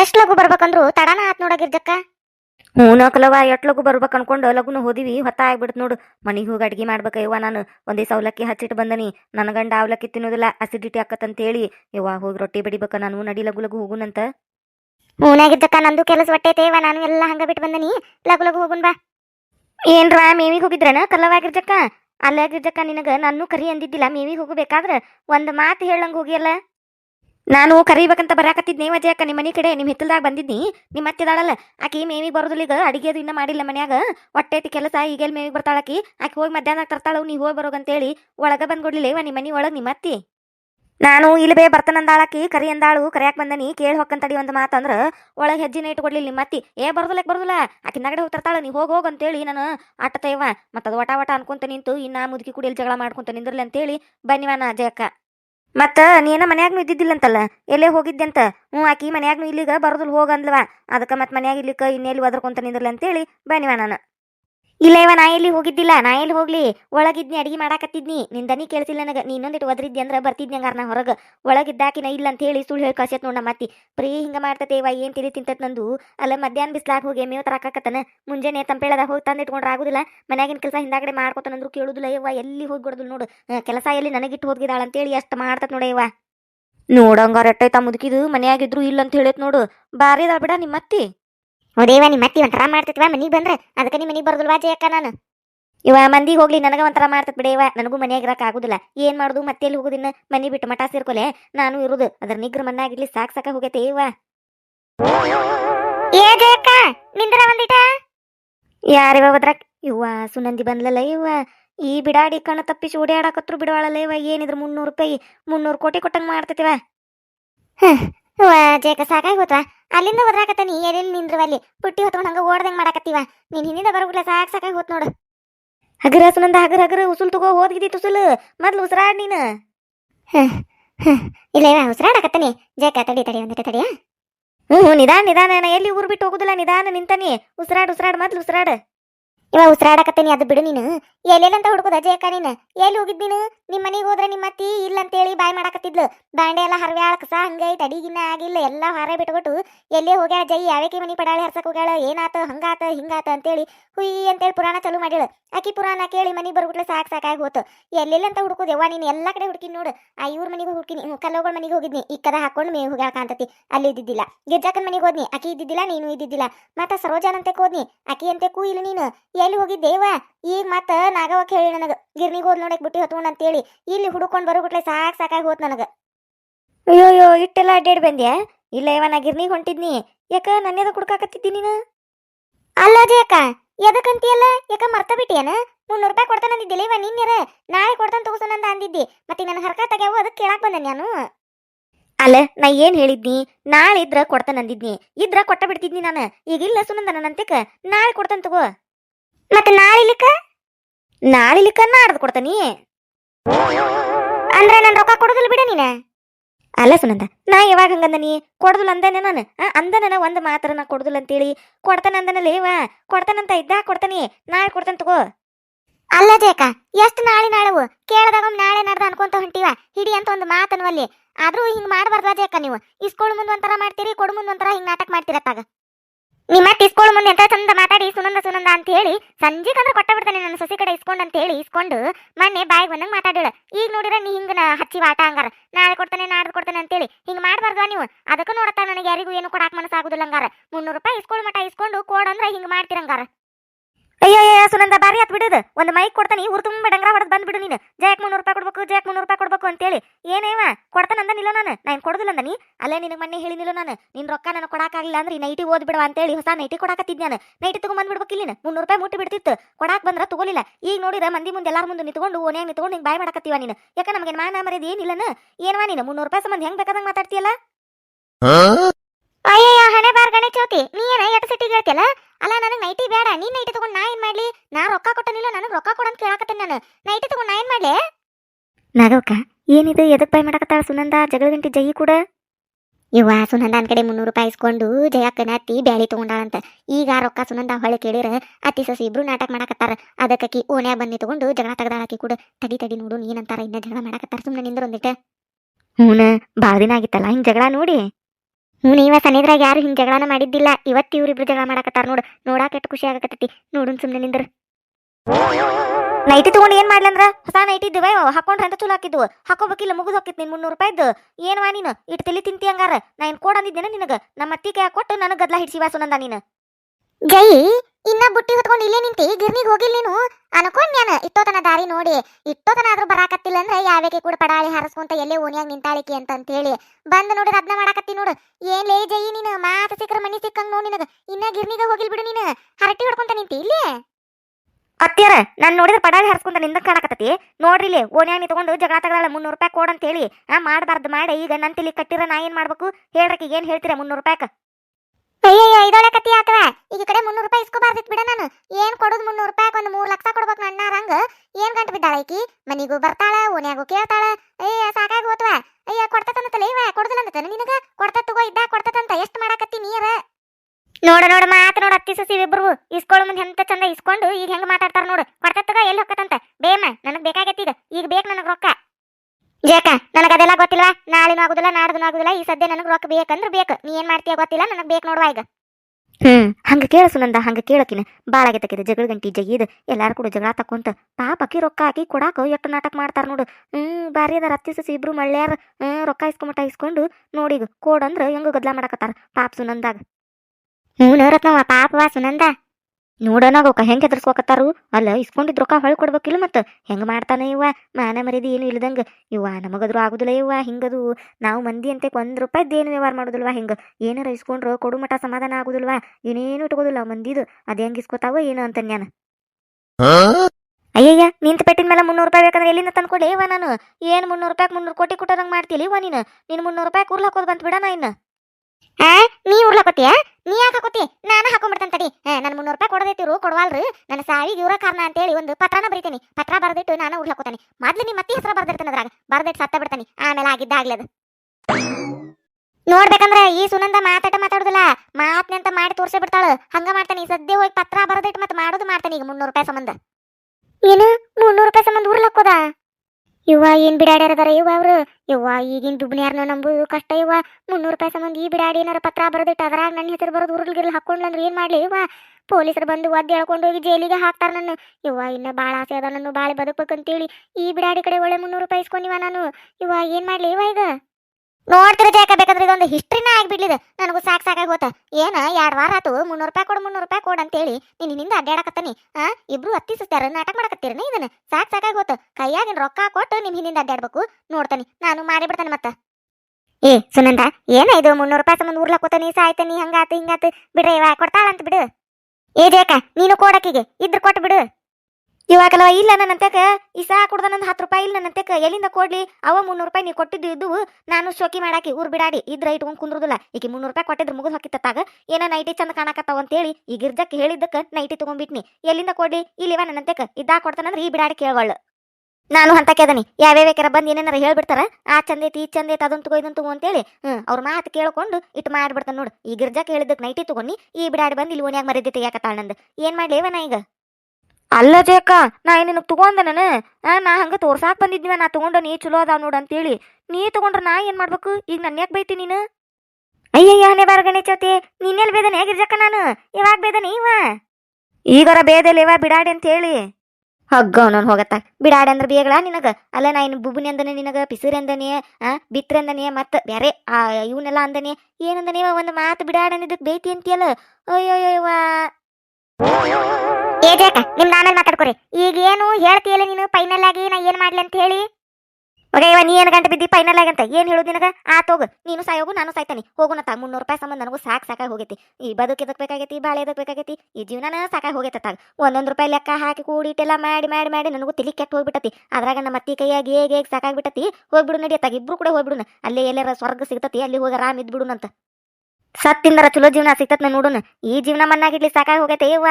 ಎಷ್ಟ್ ಲಘು ಬರ್ಬೇಕಂದ್ರು ತಡನ ಆತ್ ನೋಡಾಗಿರ್ಜಕ್ಕ ಹ್ಞೂ ನಕಲವ ಎಟ್ ಲಗು ಬರ್ಬೇಕು ಅನ್ಕೊಂಡು ಲಗುನು ಹೋದಿವಿ ಹೊತ್ತ ಆಗ್ಬಿಡ್ತು ನೋಡು. ಮನಿಗೆ ಹೋಗಿ ಅಡ್ಗೆ ಮಾಡ್ಬೇಕ ಯವ್ವ ನಾನು. ಒಂದೇ ಸೌಲಕ್ಕಿ ಹಚ್ಚಿಟ್ಟು ಬಂದನಿ. ನನ್ನ ಗಂಡ ಅವಲಕ್ಕಿ ತಿನ್ನೋದಿಲ್ಲ ಅಸಿಡಿಟಿ ಆಕತ್ತಂತೇಳಿ ಯವ್ವ ಹೋಗಿ ರೊಟ್ಟಿ ಬಡಿಬೇಕ ನಾನು ನಡಿ ಲಗು ಲಗು ಹೋಗುನಂತ. ಹೂನಾಗಿದ್ದಕ್ಕ ನಂದು ಕೆಲಸ ಹೊಟ್ಟೆತೇವ ನಾನು ಎಲ್ಲ ಹಂಗ ಬಿಟ್ಟು ಬಂದನಿ. ಲಗು ಲಗು ಹೋಗುನ್ ಬಾ. ಏನ್ರ ಮೇವಿಗೆ ಹೋಗಿದ್ರನ? ಕಲ್ಲವಾಗಿರ್ಜಕ್ಕ ಅಲ್ಲಾಗಿರ್ಜಕ್ಕ ನಿನಗ ನನ್ನೂ ಕರಿ ಅಂದಿದ್ದಿಲ್ಲ ಮೇವಿಗೆ ಹೋಗಬೇಕಾದ್ರ ಒಂದು ಮಾತು ಹೇಳಂಗ್ ಹೋಗಿಯಲ್ಲ. ನಾನು ಕರಿಬೇಕಂತ ಬರಾಕತ್ತಿದ್ನಿ ಅಕ್ಕ ನಿಮ್ಮ ಮನೆ ಕಡೆ ನಿಮ್ಮ ಹಿತ್ತಲ್ದಾಗ ಬಂದಿದ್ನಿ ನಿಮ್ಮ ಅತ್ತಿದಾಳಲ್ಲ ಆಕಿ ಮೇವಿಗೆ ಬರೋದಿಲ್ಲ ಈಗ, ಅಡಿಗೆ ಅದು ಇನ್ನ ಮಾಡಿಲ್ಲ ಮನ್ಯಾಗ. ಹೊಟ್ಟೈತಿ ಕೆಲಸ, ಈಗೆಲ್ ಮೇವಿಗೆ ಬರ್ತಾಳಕಿ ಆಕಿ. ಹೋಗಿ ಮಧ್ಯಾಹ್ನ ತರ್ತಾಳು ನೀ ಹೋಗಿ ಬರೋಗಂತೇಳಿ ಒಳಗ ಬಂದ್ಕೊಡ್ಲಿಲ್ಲ, ಇವ ನಿಮ್ಮ ಮನೆ ಒಳಗೆ ನಿಮ್ಮ ಅತ್ತಿ. ನಾನು ಇಲ್ಲಿ ಬೇ ಬರ್ತಾನಂದಾಳಕಿ ಕರಿ ಅಂದಾಳು, ಕರಿಯಾಕ್ ಬಂದನಿ, ಕೇಳಿ ಹೊಕ್ಕಂತಡಿ ಒಂದು ಮಾತಂದ್ರ ಒಳಗೆ ಹೆಜ್ಜೆನ ಇಟ್ಕೊಡ್ಲಿಲ್ಲ ನಿಮ್ಮ ಅತ್ತಿ. ಏ, ಬರ್ದಲ್ಲ ಬರೋದಿಲ್ಲ. ಆಕಿ ನಗಡೆ ಹೋಗಿ ತರ್ತಾಳ, ನೀ ಹೋಗು ಅಂತೇಳಿ ನಾನು ಆಟತೇವ ಮತ್ತ ಅದು ಒಟ ಒಟ ಅನ್ಕೊಂತ ನಿಂತು, ಇನ್ನು ಮುದುಕಿ ಕುಡಿಯಲ್ಲಿ ಜಗಳ ಮಾಡ್ಕೊಂತ ನಿಂದ್ರಲಿ ಅಂತೇಳಿ ಬನ್ನಿವಾನ ಅಜಯಕ್ಕ ಮತ್ತ ನೀನ ಮನ್ಯಾಗ್ನು ಇದ್ದಿದ್ದಿಲ್ಲಂತಲ್ಲ, ಎಲ್ಲೇ ಹೋಗಿದ್ದೆ ಅಂತ? ಹ್ಞೂ ಆಕಿ ಮನ್ಯಾಗನು ಇಲ್ಲಿಗ ಬರೋದಿಲ್ಲ ಹೋಗ ಅಂದ್ಲವ ಅದಕ್ಕೆ ಮತ್ತೆ ಮನ್ಯಾಗ ಇಲ್ಲಿಕ ಇನ್ನೆಲ್ಲಿ ಒದರ್ಕೊಂತ ನಿಂದಿರ್ಲಿ ಅಂತೇಳಿ ಬನ್ನಿವ ನಾನು. ಇಲ್ಲ ಇವ, ನಾ ಎಲ್ಲಿ ಹೋಗಿದ್ದಿಲ್ಲ? ನಾ ಎಲ್ಲಿ ಹೋಗ್ಲಿ? ಒಳಗಿದ್ನಿ, ಅಡಿಗೆ ಮಾಡಾಕತ್ತಿದ್ನಿ. ನಿನ್ ದನಿ ನನಗೆ. ನೀ ಇನ್ನೊಂದಿಟ್ಟು ಒದ್ರಿದ್ದಿ ಅಂದ್ರೆ ಬರ್ತಿದ್ನಿ ಹಂಗಾರ ನಾ ಹೊರಗೆ. ಒಳಗಿದ್ದಾಕಿನ ಇಲ್ಲ ಅಂತ ಹೇಳಿ ಸುಳ್ಳು ಹೇಳಿ ಕಳ್ಸೈತ್ ನೋಡ ಮತ್ತಿ ಪ್ರೀ ಹಿಂಗ ಮಾಡ್ತತೆ ಇವ, ಏನ್ ತಿಳಿ ತಿಂತತ್ ನಂದು? ಅಲ್ಲ ಮಧ್ಯಾಹ್ನ ಬಿಸ್ಲಾಗ ಹೋಗಿ ಮೇವ್ ತರಾಕತ್ತನ ಮುಂಜಾನೆ ತಂಪೇಳದ ಹೋಗಿ ತಂದು ಇಟ್ಕೊಂಡ್ರೆ ಆಗುದಿಲ್ಲ. ಮನ್ಯಾಗಿನ ಕೆಲಸ ಹಿಂದಾಗಡೆ ಮಾಡ್ಕೊತಾನಂದ್ರು ಕೇಳುದಿಲ್ಲ ಯವ್ವ ಎಲ್ಲಿ ಹೋಗಿ ಬಿಡೋದು ನೋಡು. ಕೆಲಸ ಎಲ್ಲಿ ನನಗಿಟ್ಟು ಹೋಗಿದಾಳ ಅಂತೇಳಿ ಎಷ್ಟು ಮಾಡ್ತತ್ ನೋಡ ಇವ. ನೋಡಂಗಾರ ಎಟ್ಟೈತ ಮುದುಕಿದು ಮನ್ಯಾಗಿದ್ರು ಇಲ್ಲ ಅಂತ ಹೇಳತ್ ನೋಡು. ಬಾರಿ ಅದಾಳ ಬಿಡ ನಿಮ್ಮ ಅತ್ತಿ ಹೌದೇವ ನಿಮ್ಮ ಅತ್ತಿ ಒಂಥರ ಮಾಡ್ತೈತಿವ ಮನಿಗ್ ಬಂದ್ರ ಅದಕ್ಕೆ ನಿಮ್ಮ ಮನಿಗ್ ಬರೋದಿಲ್ವಾ ಜಯಕ್ಕ ನಾನು? ಇವ ಮಂದಿಗೆ ಹೋಗ್ಲಿ ನನಗ ಒಂಥರ ಮಾಡ್ತತ್ ಬಿಡೇವ ನನಗೂ ಮನೆಯಾಗ ಇರಕ್ ಆಗುದಿಲ್ಲ. ಏನ್ ಮಾಡುದು ಮತ್ತೆ ಎಲ್ಲಿ ಹೋಗುದಿನ್ನ ಮನಿ ಬಿಟ್ಟು ಮಠ ಸೇರ್ಕೊಲೆ ನಾನು ಇರುದು ಅದ್ರ ನಿಗ್ರ ಮಣ್ಣಾಗಿರ್ಲಿ ಸಾಕ್ ಸಾಕ ಹೋಗೈತೆ ಇವ. ಏ ಜಯಕ್ಕ ನಿಂದ್ರ ಬಂದಿಟ ಯಾರಿವ ಬದ್ರಕ್ ಇವ್ವ ಸುನಂದಿ ಬಂದ್ಲಲ್ಲ ಇವ್ವ. ಈ ಬಿಡಾಡಿ ಕಣ್ಣ ತಪ್ಪಿಸಿ ಓಡಾಡಕತ್ರು ಬಿಡವಾಳಲ್ಲ ಇವ ಏನಿದ್ರ ಮುನ್ನೂರು ರೂಪಾಯಿ ಮುನ್ನೂರು ಕೋಟಿ ಕೊಟ್ಟಂಗ ಮಾಡ್ತತಿವ ವಾ ಜಯಕ್ಕ ಸಾಕಾಗಿ ಹೋತ್ವಾ? ಅಲ್ಲಿಂದ ಒದ್ರಾಕತ್ತ ನೀ ಎಲ್ಲೆಲ್ಲಿ ನಿಂದ್ರವ ಅಲ್ಲಿ. ಪುಟ್ಟಿ ಹೊತ್ಕೊಂಡು ಹಂಗ ಓಡ್ದಂಗ್ ಮಾಡಾಕತ್ತೀವ. ನೀನ್ ಹಿಂದಿಂದ ಬರೋಗ್ಲ ಸಾಕ್ ಸಾಕಾಗಿ ಹೋತ್ ನೋಡು. ಹಗರ ಸುನಂದ ಹಗರ ಹಗರ ಉಸುಲ್ ತಗೋ ಹೋದ್ಗಿದಿ ತುಸುಲು. ಮೊದ್ಲು ಉಸಿರಾಡ್ ನೀನು. ಇಲ್ಲ ಇವ ಉಸಿರಾಡಕತ್ತನಿ. ಜೇಕ ತಡಿ ತಡಿ ಒಂದಿಟ ತಡಿಯ ಹ್ಞೂ ನಿಧಾನ ನಿಧಾನ ನಾ ಎಲ್ಲಿ ಊರ್ ಬಿಟ್ಟು ಹೋಗುದಿಲ್ಲ ನಿಧಾನ ನಿಂತಾನಿ. ಉಸಿರಾಡ್ ಉಸಿರಾಡ್ ಮೊದ್ಲು ಉಸಿರಾಡ್. ಇವ ಉಸಿರಾಡಕತ್ತೇನಿ ಅದು ಬಿಡು ನೀನು. ಎಲ್ಲೆಲ್ಲಂತ ಹುಡುಕುದ ಜಯಕ್ಕ ನೀನು? ಎಲ್ಲಿ ಹೋಗಿದ್ ನೀನು? ನಿಮ್ಮ ಮನೆಗೆ ಹೋದ್ರೆ ನಿಮ್ಮ ಅತ್ತಿ ಇಲ್ಲ ಅಂತೇಳಿ ಬಾಯ್ ಮಾಡಕತ್ತಿದ್ಲು. ಬಾಂಡೆ ಎಲ್ಲ ಹರವ್ಯಾಳ ಕಸ ಹಂಗೈತ್, ಅಡಿಗಿನ ಆಗಿಲ್ಲ, ಎಲ್ಲ ಹೊರ ಬಿಟ್ಬಿಟ್ಟು ಎಲ್ಲೇ ಹೋಗ್ಯಾಳ ಜೈ ಯಾವಕ್ಕೆ ಮನಿ ಪಡಾಳಿ ಹರ್ಸಕ್ ಹೋಗ್ಯಾಳ? ಏನಾತ? ಹಂಗಾತ? ಹಿಂಗಾತ ಅಂತೇಳಿ ಹುಯ್ ಅಂತೇಳಿ ಪುರಾಣ ಚಾಲು ಮಾಡಿಳು ಆಕಿ ಪುರಾಣ ಕೇಳಿ ಮನಿ ಬರ್ಬಿಟ್ಲೆ ಸಾಕ್ ಸಾಕಾಗಿ ಹೋತು. ಎಲ್ಲೆಲ್ಲಂತ ಹುಡುಕುದು ಯವ್ವ ನೀನು? ಎಲ್ಲಾ ಕಡೆ ಹುಡುಕಿನಿ ನೋಡು. ಆ ಇವ್ರ ಮನೆಗೆ ಹುಡುಕಿನಿ ಕಲ್ಲೋಗಳ ಮನೆಗೆ ಹೋಗಿದ್ನಿ. ಈ ಕದ ಹಾಕೊಂಡು ಮೇ ಹೋಗ್ಯಾಳ ಕಾಂತತಿ ಅಲ್ಲಿ ಇದ್ದಿದ್ದಿಲ್ಲ. ಗಿರ್ಜಾಕನ ಮನೆಗೆ ಹೋದ್ನಿ. ಆಕಿ ಇದ್ದಿದ್ದಿಲ್ಲ, ನೀನು ಇದ್ದಿದ್ದಿಲ್ಲ. ಮತ್ತ ಸರೋಜಾನಂತೆ ಹೋದ್ನಿ ಆಕಿ ಅಂತೆ ಇಲ್ಲ ನೀನು. ಎಲ್ಲಿ ಹೋಗಿದ್ದೇವ ಈಗ ಮತ್ತ ನಾಗವಕ್ಕೆ ಹೇಳಿ ನನಗ ಗಿರ್ನಿಗೆ ಹೋದ್ ನೋಡಕ್ ಬಿಟ್ಟು ಹೊತ್ಕೊಂಡ್ ಅಂತೇಳಿ ಇಲ್ಲಿ ಹುಡುಕೊಂಡ್ ಬರೋಬಿಟ್ಲೆ ಸಾಕ್ ಸಾಕಾಗಿ ಹೋತ್ ನನಗ. ಅಯ್ಯೋ ಅಯ್ಯೋ ಇಟ್ಟೆಲ್ಲ ಅಡ್ಡಾಡಿ ಬಂದ್ಯಾ? ಇಲ್ಲ ಇವ ನಾ ಗಿರ್ನಿಗೆ ಹೊಂಟಿದ್ನಿ. ಯಾಕ ನನ್ನೇದ ಕುಡ್ಕಾಕತ್ತಿದ್ದಿ ನೀನು? ಅಲ್ಲ ಜಯಕ್ಕ ಎದಕ್ಕಂತಿಯಲ್ಲ ಯಾಕ ಮರ್ತ ಬಿಟ್ಟಿಯನ? ಮುನ್ನೂರು ರೂಪಾಯಿ ಕೊಡ್ತಾನ ಅಂದಿದ್ದಿಲ್ಲ ಇವ ನಿನ್ನೆರ. ನಾಳೆ ಕೊಡ್ತಾನ ಅಂತ ಅಂದಿದ್ದಿ. ಮತ್ತೆ ನನ್ನ ಹರ್ಕ ತಗ್ಯಾವು ಅದಕ್ಕೆ ಕೇಳಾಕ್ ಬಂದೆ ನಾನು. ಅಲ್ಲ ನಾ ಏನ್ ಹೇಳಿದ್ನಿ? ನಾಳೆ ಇದ್ರ ಕೊಡ್ತಾನ ಅಂದಿದ್ನಿ. ಇದ್ರ ಕೊಟ್ಟ ಬಿಡ್ತಿದ್ನಿ ನಾನು. ಈಗಿಲ್ಲ ಸುನಂದ ನನ್ನಂತಿಕ ನಾಳೆ ಕೊಡ್ತಾನ ತಗೋ. ಮತ್ತೆ ನಾಳೆ ಇಲ್ಲಿಕ ನಾಳೆ ಕನ್ನ ನಾಡ್ದು ಕೊಡ್ತಾನಿ ಅಂದ್ರೆ ನನ್ ರೊಕ್ಕ ಕೊಡುದಿಲ್ಲ ಬಿಡ ನೀನ. ಅಲ್ಲ ಸುನಂದ, ನಾ ಯಾವಾಗ ಹಂಗಂದನಿ ಕೊಡ್ದಿಲ್ಲ ಅಂದನೆ ನಾನು. ಅಂದನ ಒಂದ್ ಮಾತ್ರ ನಾ ಕೊಡುದಿಲ್ಲ ಅಂತೇಳಿ. ಕೊಡ್ತಾನ ಅಂತ ಕೊಡ್ತಾನಂತ ಇದ್ದ ಕೊಡ್ತಾನಿ. ನಾಳೆ ಕೊಡ್ತಾನ ತಗೋ. ಅಲ್ಲ ಜೇಕ ಎಷ್ಟು ನಾಳೆ ನಾಳವು? ಕೇಳದಾಗ ನಾಳೆ ನಡ್ದ ಅನ್ಕೊಂತ ಹೊಂಟಿವ. ಹಿಡಿ ಅಂತ ಒಂದು ಮಾತನ್ವಲ್ಲಿ ಆದ್ರೂ ಹಿಂಗ್ ಮಾಡಬಾರ್ದ ಜೇಕ ನೀವು. ಇಸ್ಕೊಳ್ ಮುಂದ್ ಒಂಥರ ಮಾಡ್ತೀರಿ, ಕೊಡು ಮುಂದ್ ಒಂಥರ ಹಿಂಗ್ ನಾಟಕ ಮಾಡ್ತೀರತ್ತಾಗ ನಿಮ್ಮ ಇಸ್ಕೊಳ್ಳು ಮುಂದೆ ಎಂತ ಚಂದ ಮಾತಾಡಿ, ಸುನಂದ ಸುನಂದ ಅಂತ ಹೇಳಿ, ಸಂಜೆಗೆ ಕಂದ್ರೆ ಕೊಟ್ಟ ಬಿಡ್ತಾನೆ ನನ್ನ ಸಸಿ ಕಡೆ ಇಸ್ಕೊಂಡು ಅಂತ ಹೇಳಿ ಇಸ್ಕೊಂಡು ಮೊನ್ನೆ ಬಾಯಿಗೆ ಬಂದಂಗೆ ಮಾತಾಡಿಳ ಈಗ ನೋಡಿದ್ರೆ ನೀ ಹಿಂಗೆ ಹಚ್ಚಿ ವಾಟ ಹಂಗಾರ. ನಾಳೆ ಕೊಡ್ತಾನೆ, ನಾಡ್ದು ಕೊಡ್ತಾನೆ ಅಂತೇಳಿ ಹಿಂಗ್ ಮಾಡಬಾರ್ದು ನೀವು? ಅದಕ್ಕೂ ನೋಡತ್ತಾ ನನಗೆ ಯಾರಿಗೂ ಏನು ಕೊಡಾಕ್ ಮನಸ್ಸಾಗುದಿಲ್ಲ ಹಂಗಾರ. ಮುನ್ನೂರು ರೂಪಾಯಿ ಇಸ್ಕೊಳ್ಳು ಮಟ ಇಸ್ಕೊಂಡು ಕೊಡಂದ್ರ ಹಿಂಗ್ ಮಾಡ್ತೀರಂಗಾರ ಅಯ್ಯೋ ಅಯ್ಯೋ ಸುನಂದ ಬಾರಿ ಆತ್ ಬಿಡುದು ಒಂದ್ ಮೈಕ್ ಕೊಡ್ತಾನೆ ಊರ್ ತುಂಬಾ ಡಂಗ್ರ ಹೊಡೆದ್ ಬಂದ್ಬಿಡು ನೀನು. ಜಯಕ್ ಮುನ್ನೂರು ರೂಪಾಯಿ ಕೊಡ್ಬೇಕು ಜಯಕ್ ಮುನ್ನೂರು ರೂಪಾಯಿ ಕೊಡ್ಬೇಕು ಅಂತೇಳಿ. ಏನೇವ ಕೊಡ್ತಾನ ಅಂದನಿಲ್ಲ ನಾನು. ನಾನು ಕೊಡೋದಿಲ್ಲ ಅಂದನಿ ಅಲ್ಲೇ ನಿನಗೆ ಮೊನ್ನೆ ಹೇಳಿನಿಲ್ಲ ನಾನು. ನಿನ್ ರೊಕ್ಕ ನಾನು ಕೊಡಕ್ಕಾಗಿಲ್ಲ ಅಂದ್ರೆ ಈ ನೈಟಿ ಓದ್ ಬಿಡವ ಅಂತೇಳಿ ಹೊಸ ನೈಟಿ ಕೊಡಾಕತ್ತಿದ್ದೆ ನಾನು. ನೈಟಿ ತಗೊಂಡ್ ಬಂದ್ಬಿಡ್ಬೇಕು ಇಲ್ಲಿ ಮುನ್ನೂರು ರೂಪಾಯಿ ಮುಟ್ಟಿ ಬಿಡ್ತಿತ್ತು. ಕೊಡಾಕ್ ಬಂದ್ರ ತಗೋಲಿಲ್ಲ. ಈಗ ನೋಡಿದ್ರೆ ಮಂದಿ ಮುಂದೆ ಎಲ್ಲಾರ ಮುಂದೆ ನಿಂತ್ಕೊಂಡು ಓನ್ಯಾಗ ನಿಂತ್ಕೊಂಡು ಹಿಂಗೆ ಬಾಯ್ ಮಾಡಕತ್ತೀವ ನೀನು. ಯಾಕ ನಮಗೆ ಮಾನ ಮರ್ಯಾದೆ ಏನಿಲ್ಲನ ಏನವಾ ನೀನು? ಮುನ್ನೂರು ರೂಪಾಯಿ ಸಂಬಂಧ ಹೆಂಗ್ ಬೇಕಾದಂಗ್ ಮಾತಾಡ್ತೀಯಲ್ಲ? ಅಯ್ಯಯ್ಯ ಹಣೆ ಬಾರ್ ಗಣೇಶ ಚೌತಿ ನೀ ಏನ ಎಟ್ ಸಿಟ್ಟಿಗೆ ಹೇಳ್ತಿಯಲ್ಲ? ಅಲ್ಲ ನನಗೆ ನೈಟಿ ಬೇಡ. ನೀನ್ ನೈಟಿ ತಗೊಂಡ್ ನಾ ಏನ್ ಮಾಡ್ಲಿ? ನಾ ರೊಕ್ಕ ಕೊಟ್ಟನಿಲ್ಲ ನನಗೆ ರೊಕ್ಕ ಕೊಡಂತ ಕೇಳಾಕತ್ತೇನೆ ನಾನು. ನೈಟಿ ತಗೊಂಡ್ ನಾ ಏನ್ ಮಾಡ್ಲಿ? ನಾಗವಕ್ಕ ಏನಿದು ಎದಕ್ ಬಾಯ್ ಮಾಡಕತ್ತಾಳ ಸುನಂದ? ಜಗಳ ಗಂಟಿ ಜೈ ಕೂಡ? ಇವ ಸುನಂದ ಅನ್ ಕಡೆ ಮುನ್ನೂರು ರೂಪಾಯಿ ಇಸ್ಕೊಂಡು ಜಯಕ್ಕನ ಅತ್ತಿ ಬ್ಯಾಳಿ ತಗೊಂಡಾಳಂತ. ಈಗ ರೊಕ್ಕ ಸುನಂದ ಹೊಳೆ ಕೇಳಿರ ಅತ್ತಿ ಸಸಿ ಇಬ್ರು ನಾಟಕ ಮಾಡಕತ್ತಾರ. ಅದಕ್ಕಿ ಓಣ್ಯಾಗ ಬಂದಿ ತಗೊಂಡು ಜಗಳ ತೆಗ್ದಾಳಕಿ ಕೂಡ. ತಡಿ ತಡಿ ನೋಡು ನೀನಂತಾರ ಇನ್ನ ಜಗಳ ಮಾಡಕತ್ತಾರ ಸುಮ್ಮನೆ ನಿಂದ್ರ ಒಂದಿಟ್ಟು ಹ್ಞೂ ಭಾಳ ದಿನ ಆಗಿತ್ತಲ್ಲ ಹಿಂಗ್ ಜಗಳ ನೋಡಿ? ಹ್ಞೂ ನೀವ ಸನಿದ್ರಾಗ ಯಾರು ಹಿಂಗೆ ಜಗಳನ ಮಾಡಿದ್ದಿಲ್ಲ. ಇವತ್ತು ಇವ್ರಿಬ್ರು ಜಗಳ ಮಾಡಕತ್ತಾರ ನೋಡು. ನೋಡಾಕ ಎಷ್ಟು ಖುಷಿ ಆಗಕತ್ತತಿ. ನೋಡುನ್ ಸುಮ್ನೆ ನಿಂದ್ರ. ನೈಟಿ ತಗೊಂಡು ಏನ್ ಮಾಡ್ಲಂದ್ರ ಹೊಸ ನೈಟಿ ಇದ್ದಿವ ಹಾಕೊಂಡ್ರೆ ಅಂತ ಚಲೋ ಹಾಕಿದ್ವು ಹಾಕೋಬೇಕಿಲ್ಲ ಮುಗಿದು ಹಾಕಿತ್ ನಿನ್ ಮುನ್ನೂರು ರೂಪಾಯಿದ್ದು ಏನ್ವಾ ನೀನು? ಇಟ್ಟು ತಲಿ ತಿಂತಿ ಹಂಗಾರ. ನಾ ಏನ್ ಕೊಡಂದಿದ್ದೇನೆ ನಿನಗ? ನಮ್ಮ ಅತ್ತಿಗೆ ಕೊಟ್ಟು ನನಗೆ ಗದ್ಲ ವಾಸು ನಂದ ನೀನು? ಜೈ, ಇನ್ನ ಬುಟ್ಟಿ ಹೊತ್ಕೊಂಡು ಇಲ್ಲೇ ನಿಂತಿ, ಗಿರ್ನಿಗೆ ಹೋಗಿಲ್ಲ ನೀನು? ಅನ್ಕೊಂಡ್ ನಾನು ಇಟ್ಟೋತನ ದಾರಿ ನೋಡಿ. ಇಟ್ಟೋತನ ಆದ್ರೂ ಬರಾಕತ್ತಿಲ್ಲ ಅಂದ್ರೆ ಯಾವ್ಯಾಕೆ ಕೂಡ ಪಡಾಳಿ ಹಾರಿಸ್ಕೊಂತ ಎಲ್ಲೇ ಓಣಿಯಾಗ ನಿಂತಾಳಿಕೆ ಅಂತ ಹೇಳಿ ಬಂದ್ ನೋಡಿ ಅದನ್ನ ಮಾಡಾಕತ್ತಿ ನೋಡು. ಏನ್ ಲೇ ಜೈ ನೀನು, ಮಾತ ಸಿಕ್ಕರ ಮನಿ ಸಿಕ್ಕಂಗ್ ನೋಡಿ ನಿನಗ. ಇನ್ನ ಗಿರ್ನಿಗೆ ಹೋಗಿಲ್ ಬಿಡು ನೀನು. ಹರಟಿ ಹೊಡ್ಕೊಂತ ನಿಂತಿ ಇಲ್ಲೇ? ಅತ್ತಿಯರ, ನಾನು ನೋಡಿದ್ರೆ ಪಡಾಳಿ ಹರ್ಸ್ಕೊಂತ ನಿಂದ ಕಾಣಕತ್ತತಿ. ನೋಡ್ರಿ ಇಲ್ಲಿ ಓನ್ಯಾಗ ನಿಂತ್ಕೊಂಡು ಜಗಳ ತಗಳ ಮುನ್ನೂರು ರೂಪಾಯಿ ಕೊಡ್ ಅಂತ ಹೇಳಿ ಆ, ಮಾಡಬಾರ್ದು ಮಾಡಿ. ಈಗ ನನ್ನ ತಲಿ ಕಟ್ಟಿರ, ನಾ ಏನ್ ಮಾಡ್ಬೇಕು? ಹೇಳ್ರಕ್ಕೆ ಏನ್ ಹೇಳ್ತೀರಾ, ಮುನ್ನೂರು ರೂಪಾಯಿಕ? ಅಯ್ಯಯ್ಯ ಇದೊಳೆ ಕತ್ತಿ ಆತವ. ಈಗ ಕಡೆ ಮುನ್ನೂರು ರೂಪಾಯಿ ಇಸ್ಕೋಬಾರ್ದಿತ್ ಬಿಡ ನಾನು. ಏನ್ ಕೊಡೋದು ಮುನ್ನೂರು ರೂಪಾಯಿ? ಒಂದು ಮೂರ್ ಲಕ್ಷ ಕೊಡ್ಬೇಕು ನನ್ನ ರಂಗ ಏನ್ ಗಂಟು ಬಿದ್ದಾಳ ಐಕಿ ಮನಿಗೂ ಬರ್ತಾಳ ಓನ್ಯಾಗೂ ಕೇಳ್ತಾಳ. ಅಯ್ಯ ಸಾಕಾಗಿ ಹೋತ್ವ. ಅಯ್ಯ ಕೊಡ್ತತಂತಲ್ಲ ಇವ? ಕೊಡ್ದಿಲ್ಲ ಅಂತ ನಿನಗ? ಕೊಡ್ತ ತಗೋ, ಇದ್ದ ಕೊಡ್ತತಂತ ಎಷ್ಟ್ ಮಾಡಾಕತ್ತಿ ನೀರ ನೋಡ ನೋಡ, ಮಾತು ನೋಡು ಅತ್ತಿ ಸಸಿ ಇಬ್ರು ಇಸ್ಕೊಳ್ಳೋ ಮುಂದೆ ಎಂತ ಚಂದ ಇಸ್ಕೊಂಡು ಈಗ ಹೆಂಗ್ ಮಾತಾಡ್ತಾರ ನೋಡು. ಕೊಡ್ತ ತಗೋ, ಎಲ್ಲಿ ಹೊಕ್ಕತಂತ ಬೇಮ, ನನಗ್ ಬೇಕಾಗೈತಿ ಈಗ. ಈಗ ಬೇಕು ನನಗ್ ರೊಕ್ಕ. ಜೇಕ ನನಗೆ ಅದೆಲ್ಲ ಗೊತ್ತಿಲ್ವಾ? ನಾಳಿನೂ ಆಗುದಿಲ್ಲ ನಾಡ್ದು ಆಗುದಿಲ್ಲ ಈ ಸದ್ಯ ನನಗ್ ರೊಕ್ಕ ಬೇಕಂದ್ರ ಬೇಕು. ನೀ ಏನ್ ಮಾಡ್ತೀಯ ಗೊತ್ತಿಲ್ಲ ನನಗೆ ಬೇಕು ನೋಡುವ ಈಗ. ಹ್ಮ್ ಹಂಗ ಕೇಳ ಸುನಂದ ಹಂಗ ಕೇಳಕಿನ. ಬಾಳ ಆಗೈತಕಿದ ಜಗಳ ಗಂಟಿ ಜಗಿದ. ಎಲ್ಲಾರು ಕೂಡ ಜಗಳ ತಕೊಂತ ಪಾಪ ಅಕ್ಕಿ ರೊಕ್ಕ ಹಾಕಿ ಕೊಡಾಕ ಎಷ್ಟು ನಾಟಕ ಮಾಡ್ತಾರ ನೋಡು. ಹ್ಮ್ ಬಾರಿ ಅದಾರ ಅತ್ತಿ ಸಸಿ ಇಬ್ರು ಮಳ್ಳ್ಯಾರ. ಹ್ಮ್ ರೊಕ್ಕ ಇಸ್ಕೊಂಮಟ ಇಸ್ಕೊಂಡು ನೋಡಿಗ ಕೋಡ್ ಅಂದ್ರ ಹೆಂಗ ಗದ್ಲ ಮಾಡಕತ್ತಾರ ಪಾಪ ಸುನಂದಾಗ. ಹ್ಞೂ ರತ್ನವ್ವ ಪಾಪವಾ ಸುನಂದ. ನೋಡೋನಾಗೋಕ ಹೆಂಗ್ ಹೆದರ್ಸ್ಕೊಕತ್ತಾರು? ಅಲ್ಲ, ಇಸ್ಕೊಂಡಿದ್ ರೊಕ್ಕ ಹೊಳ್ ಕೊಡ್ಬೇಕಿಲ್ಲ ಮತ್ತು? ಹೆಂಗ್ ಮಾಡ್ತಾನೆ ಇವ್ವ? ಮಾನ ಮರ್ಯಾದೆ ಏನು ಇಲ್ದಂಗ. ಇವ್ವ, ನಮಗದ್ರು ಆಗುದಿಲ್ಲ ಇವ್ವ, ಹಿಂಗದು. ನಾವು ಮಂದಿ ಅಂತ ಒಂದ್ ರೂಪಾಯಿದ್ ಏನು ವ್ಯವಹಾರ ಮಾಡುದಿಲ್ವಾ ಹಿಂಗ? ಏನಾರ ಇಸ್ಕೊಂಡ್ರು ಕೊಡು ಮಟ ಸಮಾಧಾನ ಆಗುದಿಲ್ವಾ? ಏನೇನು ಇಟ್ಕೋದಿಲ್ಲ ಮಂದಿದು. ಅದ್ ಹೆಂಗ್ ಇಸ್ಕೊತಾವ ಏನು ಅಂತ ನಾನು ಅಯ್ಯಯ್ಯ, ನಿಂತ ಪೆಟ್ಟಿನ ಮೇಲೆ ಮುನ್ನೂರು ರೂಪಾಯಿ ಬೇಕಂದ್ರೆ ಎಲ್ಲಿಂದ ತಂದ್ಕೊಡಿ? ಇವ ನಾನು. ಏನು ಮುನ್ನೂರು ರೂಪಾಯಿ ಮುನ್ನೂರು ಕೋಟಿ ಕೊಟ್ಟದಂಗೆ ಮಾಡ್ತೀಲಿ ಇವ ನೀನು? ನೀನು ಮುನ್ನೂರು ರೂಪಾಯಿ ಕೂರ್ಲ್ ಹಾಕೋದು ಬಂತ ಬಿಡ ನಾ ಇನ್ನು. ಆ, ನೀ ಉರ್ಲಾಕೋತಿಯಾ ನೀ ಯಾಕೆ ಹಾಕೋತಿ? ನಾನು ಹಾಕೊಂಡ್ಬಿಡ್ತೇನೆ ತಡಿ. ರೂಪಾಯಿ ಕೊಡವಾಲ್ರಿ. ನನ್ನ ಸಾವಿಗೆ ಇವರ ಕಾರಣ ಅಂತೇಳಿ ಒಂದು ಪತ್ರನ ಬರೀತೀನಿ. ಪತ್ರ ಬರೆದಿಟ್ಟು ನಾನು ಉಡ್ಲಕೋತಾನೆ ಮೊದ್ಲು ನಿಮ್ಮ ಮತ್ತೆ ಹೆಸರು ಬರ್ದಿರ್ತೇನೆ ಅದ್ರಾಗ. ಬರ್ದಿಟ್ಟು ಸತ್ತ ಬಿಡ್ತಾನೆ. ಆಮೇಲೆ ಆಗಿದ್ದಾಗ್ಲದು ನೋಡ್ಬೇಕಂದ್ರೆ ಈ ಸುನಂದ ಮಾತಾಟ ಮಾತಾಡುದಿಲ್ಲ. ಮಾತ್ನಂತ ಮಾಡಿ ತೋರ್ಸೇ ಬಿಡ್ತಾಳ. ಹಂಗ ಮಾಡ್ತಾನೆ. ಸದ್ಯ ಹೋಗಿ ಪತ್ರ ಬರದಿಟ್ಟು ಮತ್ತೆ ಮಾಡೋದು ಮಾಡ್ತಾನೆ ಈಗ ಮುನ್ನೂರು ರೂಪಾಯಿ ಸಂಬಂಧ. ಏನು? ಮುನ್ನೂರು ರೂಪಾಯಿ ಸಂಬಂಧ ಉರ್ಲಕ್ಕೋದ ಇವ್ವ ಏನ್ ಬಿಡಾಡ್ಯಾರದಾರ ಇವ್ವ ಅವ್ರು? ಇವ್ವ ಈಗಿನ ದುಬ್ನ್ಯಾರ್ನ ನಂಬುದು ಕಷ್ಟ ಇವ್ವ ಮುನ್ನೂರು ರೂಪಾಯಿ ಸಂಬಂಧ ಈ ಬಿಡಾಡಿ ಏನಾರ ಪತ್ರ ಬರದಿಟ್ಟು ಅದ್ರಾಗ ನನ್ನ ಹೆಸರು ಬರೋದು ಉರುಳ್ಗಿರ್ಲಿ ಹಾಕೊಂಡ್ಲಂದ್ರೆ ಏನ್ ಮಾಡ್ಲಿ ಇವ್ವ ಪೊಲೀಸರು ಬಂದು ಒದ್ದು ಹೇಳ್ಕೊಂಡು ಹೋಗಿ ಜೈಲಿಗೆ ಹಾಕ್ತಾರೆ ನನ್ನ. ಇವ್ವ ಇನ್ನ ಭಾಳ ಆಸೆ ಅದ ನಾನು ಭಾಳ ಬದುಕಬೇಕಂತೇಳಿ ಈ ಬಿಡಾಡಿ ಕಡೆ ಒಳ್ಳೆ ಮುನ್ನೂರು ರೂಪಾಯಿ ಇಸ್ಕೊಂಡಿವ ನಾನು. ಇವ ಏನ್ ಮಾಡ್ಲಿ ಇವ ಈಗ? ನೋಡ್ತಿರ ಜಾಕ ಬೇಕಾದ್ರೆ ಇದೊಂದು ಹಿಸ್ಟ್ರಿನ ಆಗಿಬಿಡ್ಲಿದೆ. ನನಗೂ ಸಾಕ್ ಸಾಕಾಗಿ ಹೋತ. ಏನ, ಎರಡ್ ವಾರ ಆತು, ಮುನ್ನೂರು ರೂಪಾಯಿ ಕೊಡು, ಮುನ್ನೂರು ರೂಪಾಯಿ ಕೊಡು ಅಂತೇಳಿ ನೀನ್ ನಿನ್ನಿಂದ ಅಡ್ಡಾಡಕತ್ತಾನಿ ಆ, ಇಬ್ರು ಅತ್ತಿ ಸುತ್ತಾರ ನಾಟಕ ಮಾಡಕತ್ತೀರನ ಇದನ್ನ? ಸಾಕ್ ಸಾಕಾಗಿ ಹೋತ. ಕೈಯಾಗಿನ ರೊಕ್ಕ ಕೊಟ್ಟು ನಿಮ್ ಹಿಂದಿಂದ ಅಡ್ಡಾಡ್ಬೇಕು ನೋಡ್ತಾನಿ. ನಾನು ಮಾಡಿ ಬಿಡ್ತಾನೆ ಮತ್ತ. ಏ, ಸುನಂದ, ಏನ ಇದು ಮುನ್ನೂರು ರೂಪಾಯಿ ಸಂಬಂಧ ಉರ್ಲಕ್ಕೋತಾನಿ ಸಾಯ್ತಾನಿ ಹಂಗಾತು, ಹಿಂಗಾತು. ಬಿಡ್ರಿ ಕೊಡ್ತಾಳಂತ ಬಿಡು. ಏ ಜೇಕ ನೀನು ಕೊಡಕಿಗೆ, ಇದ್ರ ಕೊಟ್ಟು ಬಿಡು ಇವಾಗಲ್ಲ ಇಲ್ಲ ನನ್ನ ತೆಕ ಈ ಸಹ ಕುಡ್ದ ನಂದು ಹತ್ತು ರೂಪಾಯಿ ಇಲ್ಲ ನನ್ನಂತೆಕ, ಎಲ್ಲಿಂದ ಕೊಡ್ಲಿ? ಅವ ಮುನ್ನೂರು ರೂಪಾಯಿ ನೀ ಕೊಟ್ಟಿದ್ದು ನಾನು ಶೋಕಿ ಮಾಡಾಕಿ ಊರ್ ಬಿಡಾಡಿ ಇದ್ರ ಇಟ್ಕೊಂಡು ಕುಂದ್ರದಿಲ್ಲ. ಈಗ ಮುನ್ನೂರು ರೂಪಾಯಿ ಕೊಟ್ಟಿದ್ರೆ ಮುಗಿದು ಹಾಕಿತ್ತಾಗ ಏನ ನೈಟಿ ಚಂದ ಕಾಣಕತ್ತಾವ ಅಂತೇಳಿ, ಈ ಗಿರ್ಜಕ್ಕೆ ಹೇಳಿದ್ದಕ್ಕೆ ನೈಟಿ ತಗೊಂಡ್ಬಿಟ್ನಿ ಎಲ್ಲಿಂದ ಕೊಡ್ಲಿ? ಇಲ್ಲಿವ ನನ್ನಂತೆಕ, ಇದ್ದಾ ಕೊಡ್ತಾನಂದ್ರೆ ಈ ಬಿಡಾಡಿ ಕೇಳವಳ್ಳು ನಾನು ಹಂತ ಕೇದನಿ ಯಾವ್ಯಾವ ಬೇಕಾರ ಬಂದು ಏನೇನಾರ ಹೇಳ್ಬಿಡ್ತಾರ ಆ ಚಂದೈತಿ ಈ ಚಂದ ಅದನ್ನು ತಗೋ ಇದನ್ನು ತಗೋ ಅಂತೇಳಿ ಹ್ಞೂ ಅವ್ರ ಮಾತು ಕೇಳ್ಕೊಂಡು ಇಟ್ ಮಾಡ್ಬಿಡ್ತಾನ ನೋಡು. ಈ ಗಿರ್ಜಕ್ಕೆ ಕೇಳಿದ್ದಕ್ಕೆ ನೈಟಿ ತಗೊಂಡು ಈ ಬಿಡಾಡಿ ಬಂದು ಇಲ್ಲಿ ಓನ್ಯಾಗ ಮರಿದಿ ತೆಗಿಯಾಕತ್ತಾಳ ನಂದು. ಏನು ಮಾಡ್ಲಿ ನಾ ಈಗ? ಅಲ್ಲ ಜೇಕ ನಾ ನಿನಗೆ ತಗೊಂಡ ನಾನು? ನಾ ಹಂಗೆ ತೋರ್ಸಾಕ್ ಬಂದಿದ್ವಿ ನಾ ತಗೊಂಡ ನೀ ಚಲೋ ಅದಾವ ನೋಡು ಅಂತೇಳಿ. ನೀ ತಗೊಂಡ್ರ ನಾ ಏನು ಮಾಡ್ಬೇಕು? ಈಗ ನನ್ನ ಯಾಕೆ ಬೈತಿ ನೀನು? ಅಯ್ಯಯ್ಯ ಹನೆ ಬಾರ ಚೌತಿ ನೀನೆಲ್ಲಿ ಬೇದನೆ ಹೇಗಿರ್ಜಕ್ಕ ನಾನು? ಯಾವಾಗ ಬೇದನೆ ಇವ? ಈಗರ ಬೇದಲ್ಲಿ ಇವ ಬಿಡಾಡಿ ಅಂತ ಹೇಳಿ ಹಗ್ಗ ನಾನು ಹೋಗತ್ತ ಬಿಡಾಡ ಅಂದ್ರೆ ಬೇಗಳ ನಿನಗ. ಅಲ್ಲ ನಾ ಇನ್ನು ಬುಬುನಿ ಅಂದನೆ ನಿನಗ, ಪಿಸುರಿ ಅಂದನೆ, ಆ, ಬಿತ್ರ ಅಂದನೆ, ಮತ್ತ ಬೇರೆ ಆ, ಇವನ್ನೆಲ್ಲ ಅಂದನೆ. ಏನಂದನೆ ಒಂದು ಮಾತು ಬಿಡಾಡ ಇದಕ್ಕೆ ಬೇತಿ ಅಂತೀಯಲ್ಲ. ಅಯ್ಯಯ್ಯವ್ವ. ಏ ಜೇಕ ನಿಮ್ ಆಮೇಲೆ ಮಾತಾಡ್ಕೊರಿ. ಈಗ ಏನು ಹೇಳ್ತೀಯಲ್ಲ ನೀನು? ಫೈನಲ್ ಆಗಿ ನಾ ಏನ್ ಮಾಡ್ಲಿ ಅಂತ ಹೇಳಿ? ಮಗ ಇವ ನೀ ಏನು ಗಂಟೆ ಬಿದ್ದಿ? ಫೈನಲ್ ಆಗಂತ. ಏನ್ ಹೇಳುದು ನಿನಗ? ಆತೋಗು ನೀನು ಸಾಯೋಗು, ನಾನು ಸಾಯ್ತಾನಿ. ಹೋಗುನತ ಮುನ್ನೂರು ರೂಪಾಯಿ ಸಂಬಂಧ ನನಗೂ ಸಾಕು ಸಾಕಾಗಿ ಹೋಗೈತಿ. ಈ ಬದುಕು ಎದಕ್ಕೆ ಬೇಕಾಗೈತಿ? ಬಾಳೆ ಎದಕ್ಕೆ ಬೇಕಾಗೈತಿ? ಈ ಜೀವನ ಸಾಕಾಗಿ ಹೋಗೈತೆ ತಾಗ. ಒಂದೊಂದು ರೂಪಾಯಿ ಲೆಕ್ಕ ಹಾಕಿ ಕೂಡಿಟ್ಟೆಲ್ಲ ಮಾಡಿ ಮಾಡಿ ಮಾಡಿ ನನಗೂ ತಿಳಿ ಕೆಟ್ಟು ಹೋಗ್ಬಿಟ್ಟತಿ. ಅದ್ರಾಗ ನಮ್ಮ ಅತ್ತಿ ಕೈಯಾಗಿ ಹೇಗೆ ಹೇಗೆ ಸಾಕಾಗ್ಬಿಟ್ಟತಿ ಹೋಗ್ಬಿಡು ನಡಿಯತ್ತಾಗ ಇಬ್ರು ಕೂಡ ಹೋಗ್ಬಿಡುನ. ಅಲ್ಲೇ ಎಲ್ಲರ ಸ್ವರ್ಗ ಸಿಗ್ತತಿ. ಅಲ್ಲಿ ಹೋಗಿ ಆರಾಮ್ ಇದ್ಬಿಡುನಂತ. ಸತ್ತಿಂದರ ಚಲೋ ಜೀವನ ಸಿಗ್ತತ್ ನೋಡೋಣ ಈ ಜೀವನ ಮಣ್ಣಾಗಿಡ್ಲಿ ಸಾಕಾಗಿ ಹೋಗೈತೆ ಇವ್ವ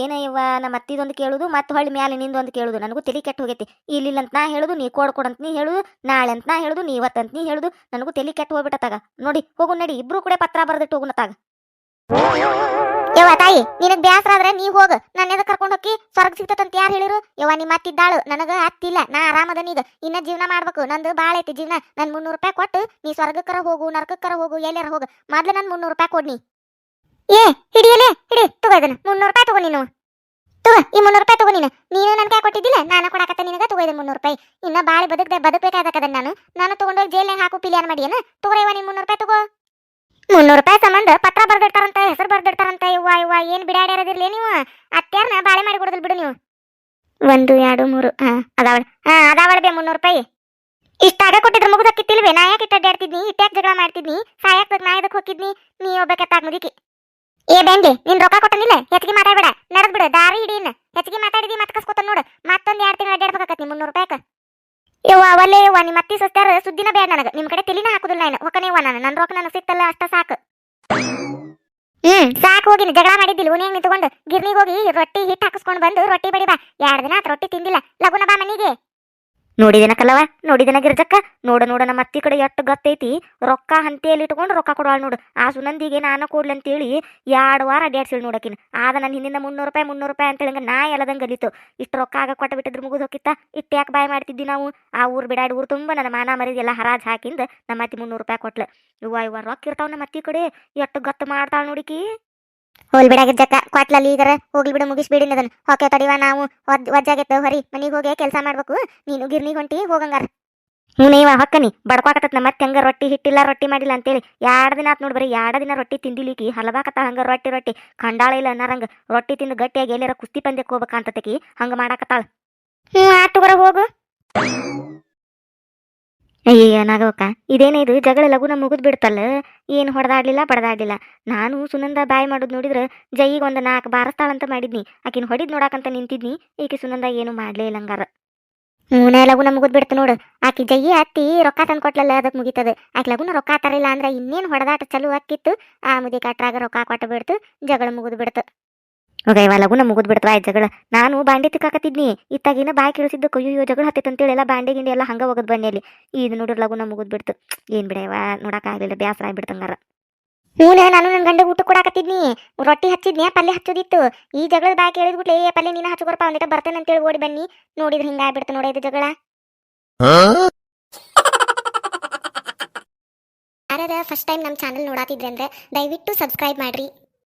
ಏನೇ ಇವ್ವ ನಮ್ಮ ಅತ್ತಿದೊಂದು ಕೇಳುದು ಮತ್ತೆ ಹೊಳ್ಳಿ ಮ್ಯಾಲೆ ನಿಂದೊಂದು ಕೇಳುದು. ನನಗೂ ತಲೆ ಕೆಟ್ಟ ಹೋಗೈತಿ. ಇಲ್ಲಿಲ್ಲ ಅಂತ ನಾ ಹೇಳುದು, ನೀ ಕೊಡ್ಕೊಡಂತ ನೀ ಹೇಳುದು ನಾಳೆ ಅಂತ ನಾ ಹೇಳುದು, ನೀ ಇವತ್ತಂತ ನೀ ಹೇಳುದು, ನನಗೂ ತಲೆ ಕೆಟ್ಟ ಹೋಗ್ಬಿಟ್ಟತಾಗ ನೋಡಿ, ಹೋಗು ನಡಿ, ಇಬ್ರು ಕೂಡ ಪತ್ರ ಬರ್ದಿಟ್ಟು ಹೋಗುನತಾಗ ಯವ್ವ ತಾಯಿ, ನಿನಗ್ ಬ್ಯಾಸರ ಆದ್ರೆ ನೀ ಹೋಗ. ನನ್ನ ಎದ ಕರ್ಕೊಂಡ್ ಹೋಗಿ ಸ್ವರ್ಗ ಸಿಗ್ತದಂತ ಯಾರು ಹೇಳಿರು? ಯವ್ವ, ನಿಮ್ಮ ಅತ್ತಿದ್ದಾಳು ನನಗ ಅತ್ತಿಲ್ಲ. ನಾ ಆರಾಮದನೀಗ ಈಗ. ಇನ್ನ ಜೀವನ ಮಾಡ್ಬೇಕು. ನಂದು ಬಾಳ ಐತಿ ಜೀವನ. ನನ್ ಮುನ್ನೂರು ರೂಪಾಯಿ ಕೊಟ್ಟು ನೀ ಸ್ವರ್ಗಕ್ಕರ ಹೋಗು ನರಕಕ್ಕರ ಹೋಗು, ಎಲ್ಲಾರ ಹೋಗು. ಮೊದ್ಲು ನನ್ ಮುನ್ನೂರು ರೂಪಾಯಿ ಕೊಡ್ನಿ ಏ, ಹಿಡಿಯಲೇ? ಹಿಡಿ, ತಗೋ ಇದನ್ನ. ಮುನ್ನೂರು ರೂಪಾಯಿ ತಗೋ ನೀನು. ತಗೋ, ಈ ಮುನ್ನೂರು ರೂಪಾಯಿ ತಗೋ ನೀನು. ನೀನು ನನ್ ಕೈ ಕೊಟ್ಟಿದ್ದಿಲ್ಲ? ನಾನು ಕೊಡಕತ್ತ ನಿನಗ? ತಗೋ ಇದನ್ನ ಮುನ್ನೂರು ರೂಪಾಯಿ. ಇನ್ನ ಬಾಳಿ ಬದುಕದೆ ಬದುಕಬೇಕಾದಕ್ಕದ ನಾನು. ನಾನು ತಗೊಂಡೋಗಿ ಜೈಲ್ನಾಗ ಹಾಕು, ಪಿಲಿಯನ್ ಮಾಡಿಯನ ತಗೋರೇವ ನೀನ್ ಮುನ್ನೂರು ರೂಪಾಯಿ ತಗೋ. ಮುನ್ನೂರು ರೂಪಾಯಿ ಸಂಬಂಧ ಪತ್ರ ಬರ್ದಿಡ್ತಾರಂತ, ಹೆಸರು ಬರ್ದಿಡ್ತಾರಂತ. ಇವ್ವ ಇವ್ವ ಏನ್ ಬಿಡಾಡ್ಯಾರದಿರ್ಲಿ ನೀವು? ಅತ್ಯಾರ್ನ ಬಾಳೆ ಮಾಡಿ ಕೊಡೋದಿಲ್ ಬಿಡು ನೀವು. ಒಂದು, ಎರಡು, ಮೂರು, ಹಾ, ಅದಾವಳ. ಹಾ, ಅದಾವಳ ಬೇ ಮುನ್ನೂರು ರೂಪಾಯಿ. ಇಷ್ಟಾಗ ಕೊಟ್ಟಿದ್ರೆ ಮುಗಿದಕ್ಕಿತ್ತಿಲ್ವೇ ನಾ ಯಾಕೆ ಇಟ್ಟ ಅಡ್ಡಾಡ್ತಿದ್ನಿ ಇಟ್ಟಾಕ್ ಜಗಳ ಮಾಡ್ತಿದ್ನಿ? ಸಾಯಕ್ ನಾ ಎದಕ್ ಹೋಗಿದ್ನಿ ನೀ ಒಬ್ಬಕ್ಕೆ ಮುದಿಕಿ ಏ ಬೆಂಡಿ, ನಿನ್ ರೊಕ್ಕ ಕೊಟ್ಟನಿಲ್ಲ? ಹೆಚ್ಚಿಗೆ ಮಾತಾಡ್ಬೇಡ. ನಡೆದ್ ಬಿಡು, ದಾರಿ ಹಿಡೀನ್ ಹೆಚ್ಚಿಗೆ ಮಾತಾಡಿದಿ ಮತ್ತೆ ಕಸ್ಕೊತ ನೋಡು. ಮತ್ತೊಂದು ಎರಡು ತಿಂಗಳು ಅಡ್ಡಾಡ್ಬೇಕಾಕತ್ತಿ ಮುನ್ನೂರು ರೂಪಾಯಿಕ ಯವ್ವ ಅವಲ್ಲೇ ಯವ್ವ ನಿಮ್ಮ ಅತ್ತಿ ಸಸ್ತಾರ ಸುದ್ದಿನ ಬೇಡ ನನಗೆ. ನಿಮ್ಮ ಕಡೆ ತಲಿನ ಹಾಕುದಿಲ್ಲ ನಾನು. ನನ್ನ ರೊಕ್ಕ ನನಗೆ ಸಿಕ್ತಲ್ಲ ಅಷ್ಟ ಸಾಕು. ಹ್ಮ್, ಸಾಕು ಹೋಗಿನಿ. ಜಗಳ ಮಾಡಿದ್ದಿಲ್ಲ. ಉನಿಯಾಗ ನಿಂತ್ಕೊಂಡು? ಗಿರ್ನಿಗೆ ಹೋಗಿ ರೊಟ್ಟಿ ಹಿಟ್ಟು ಹಾಕಿಸ್ಕೊಂಡು ಬಂದು ರೊಟ್ಟಿ ಬಡಿ ಬಾ. ಎರಡು ದಿನ ಆತ್ ರೊಟ್ಟಿ ತಿಂದಿಲ್ಲ. ಲಗುನ ಬಾ ಮನಿಗೆ. ನೋಡಿದಿನ ಕಲ್ಲವ ನೋಡಿದಿನ ಗಿರ್ಜಕ್ಕ? ನೋಡ ನೋಡ, ನಮ್ಮ ಅತ್ತಿ ಕಡೆ ಎಷ್ಟು ಗೊತ್ತೈತಿ. ರೊಕ್ಕ ಹಂತೆಯಲ್ಲಿ ಇಟ್ಕೊಂಡು ರೊಕ್ಕ ಕೊಡವಾಳ ನೋಡು. ಆ ಸುನಂದಿಗೆ ನಾನು ಕೊಡ್ಲಿ ಅಂತೇಳಿ ಎರಡು ವಾರ ಅಡ್ಯಾಡ್ಸಿಳು ನೋಡಕಿನ. ಆದ ನನ್ನ ಹಿಂದಿನ ಮುನ್ನೂರು ರೂಪಾಯಿ ಮುನ್ನೂರು ರೂಪಾಯಿ ಅಂತ ಹೇಳಿ ನಾ ಎಲ್ಲದಂಗೆ ಗಲಿತು ಇಷ್ಟು ರೊಕ್ಕ ಆಗ ಕೊಟ್ಟು ಬಿಟ್ಟಿದ್ರು ಮುಗಿದು ಹೋಗಿತ್ತ ಇಟ್ಟು ಯಾಕೆ ಬಾಯ್ ಮಾಡ್ತಿದ್ವಿ ನಾವು? ಆ ಊರು ಬಿಡಾಡಿ ಊರು ತುಂಬ ನನ್ನ ಮಾನ ಮರಿದೆಲ್ಲ ಹರಾಜ್ ಹಾಕಿಂದ ನಮ್ಮ ಅತ್ತಿ ಮುನ್ನೂರು ರೂಪಾಯಿ ಕೊಟ್ಲು. ಇವ್ವ ಇವ ರೊಕ್ಕ ಇರ್ತಾವ ನಮ್ಮ ಅತ್ತಿ ಕಡೆ. ಎಷ್ಟು ಗತ್ತು ಮಾಡ್ತಾಳ ನೋಡಿಕಿ? ಹೋಲ್ ಬಿಡಾಗಿದ್ದಕ್ಕ ಕ್ವಾಟ್ಲಲ್ಲಿ ಈಗರ ಹೋಗ್ಲಿ ಬಿಡು, ಮುಗಿಸ್ಬಿಡಿ ಅದನ್ನ ಹೊಕ್ಕೆ ತಡಿವ ನಾವು ಒದ್ ಹೊರಿ, ಮನೆಗೆ ಹೋಗಿ ಕೆಲಸ ಮಾಡ್ಬೇಕು. ನೀನು ಗಿರ್ನಿ ಹೊಂಟಿ ಹೋಗಂಗಾರ. ಹ್ಞೂ ಇವ ಹೊಕ್ಕನಿ. ಬಡ್ಕೊಕತ್ತ ಮತ್ತೆ ಹೆಂಗ ರೊಟ್ಟಿ ಹಿಟ್ಟಿಲ್ಲ, ರೊಟ್ಟಿ ಮಾಡಿಲ್ಲ ಅಂತೇಳಿ. ಎರಡು ದಿನ ಆತ್ ನೋಡ್ಬರಿ ಬರೀ ಎರಡು ದಿನ ರೊಟ್ಟಿ ತಿಂದಿಲಿಕ್ಕಿ ಹಲವಾಕತ್ತ ಹಂಗ ರೊಟ್ಟಿ ರೊಟ್ಟಿ. ಕಂಡಾಳ ಇಲ್ಲ ಅನ್ನರಂಗ. ರೊಟ್ಟಿ ತಿಂದು ಗಟ್ಟಿಯಾಗಿ ಎಲ್ಲಾರ ಕುಸ್ತಿ ಪಂದ್ಯಕ್ಕೆ ಹೋಗ್ಬೇಕಂತಕಿ ಹಂಗ ಮಾಡಾಕತ್ತಾಳ. ಹ್ಞೂ ಆತು ಬರ ಹೋಗು. ಅಯ್ಯಯ್ಯ ನಾಗವಕ್ಕ ಇದೇನೇ ಇದು? ಜಗಳ ಲಗುನ ಮುಗಿದ್ ಬಿಡ್ತಲ್ಲ. ಏನು ಹೊಡೆದಾಡ್ಲಿಲ್ಲ ಬಡದಾಡ್ಲಿಲ್ಲ ನಾನು ಸುನಂದ ಬಾಯಿ ಮಾಡೋದು ನೋಡಿದ್ರೆ ಜೈಗೆ ಒಂದು ನಾಲ್ಕು ಬಾರಸ್ತಾಳಂತ ಮಾಡಿದ್ನಿ. ಆಕಿನ ಹೊಡಿದ್ ನೋಡಾಕಂತ ನಿಂತಿದ್ನಿ. ಈಕೆ ಸುನಂದ ಏನು ಮಾಡ್ಲೇ ಇಲ್ಲಂಗಾರ ಮೂನೇ ಲಗುನ ಮುಗಿದ್ ಬಿಡ್ತು ನೋಡು. ಆಕಿ ಜೈಯಿ ಅತ್ತಿ ರೊಕ್ಕ ತಂದು ಕೊಟ್ಲಲ್ಲ ಅದಕ್ಕೆ ಮುಗಿತದೆ. ಆಕಿ ಲಗುನ ರೊಕ್ಕ ತರಲಿಲ್ಲ ಅಂದ್ರೆ ಇನ್ನೇನು ಹೊಡೆದಾಟ ಚಲೋ ಆಕಿತ್ತು ಆ ಮುದಿ ಕಟ್ರಾಗ ರೊಕ್ಕ ಕೊಟ್ಟು ಬಿಡ್ತು ಜಗಳ ಮುಗಿದು ಬಿಡ್ತು. ಹೋಗ ಇವ ಲಗುನ ಮುಗಿದ್ ಬಿಡ್ತವ ಆಯ್ತು ಜಗಳ? ನಾನು ಬಾಂಡೆ ತಿಕ್ಕಾಕತ್ತಿದ್ನಿ. ಇತ್ತಾಗಿನ ಬಾಯ್ ಕೇಳಿಸಿದ್ದು ಅಯ್ಯೋ ಜಗಳ ಹತ್ತಿತ್ತು ಅಂತೇಳಿ ಎಲ್ಲ ಬಾಂಡೆ ಗಿಂಡಿ ಎಲ್ಲ ಹಂಗ ಹೋಗೋದು ಬನ್ನಿಯಲ್ಲಿ ಇದು ನೋಡಿದ್ರೆ ಲಗುನ ಮುಗಿದ್ ಬಿಡ್ತು. ಏನ್ ಬಿಡ ಇವ ನೋಡೋಕ್ಕಾಗಲಿಲ್ಲ ಬೇಸರ ಆಗ್ಬಿಡ್ತಂಗಾರ ಹ್ಞೂ ನಾನು ನನ್ನ ಗಂಡ ಊಟ ಕೊಡಾಕತ್ತಿದ್ನಿ. ರೊಟ್ಟಿ ಹಚ್ಚಿದ್ನಿ ಪಲ್ಯ ಹಚ್ಚೋದಿತ್ತು. ಈ ಜಗಳದ ಬಾಯ್ ಕೇಳಿದ್ಬಿಟ್ಲೆ ಏ ಪಲ್ಯ ನೀನು ಹಚ್ಕೊರಪ್ಪ ಒಂದಿಟ ಬರ್ತೇನೆ ಅಂತೇಳಿ ಓಡಿ ಬನ್ನಿ. ನೋಡಿದ್ರೆ ಹಿಂಗಾಗ್ಬಿಡ್ತು ನೋಡ ಇದು ಜಗಳ. ಯಾರದ ಫಸ್ಟ್ ಟೈಮ್ ನಮ್ಮ ಚಾನಲ್ ನೋಡಾತಿದ್ರೆ ಅಂದ್ರೆ ದಯವಿಟ್ಟು ಸಬ್ಸ್ಕ್ರೈಬ್ ಮಾಡ್ರಿ.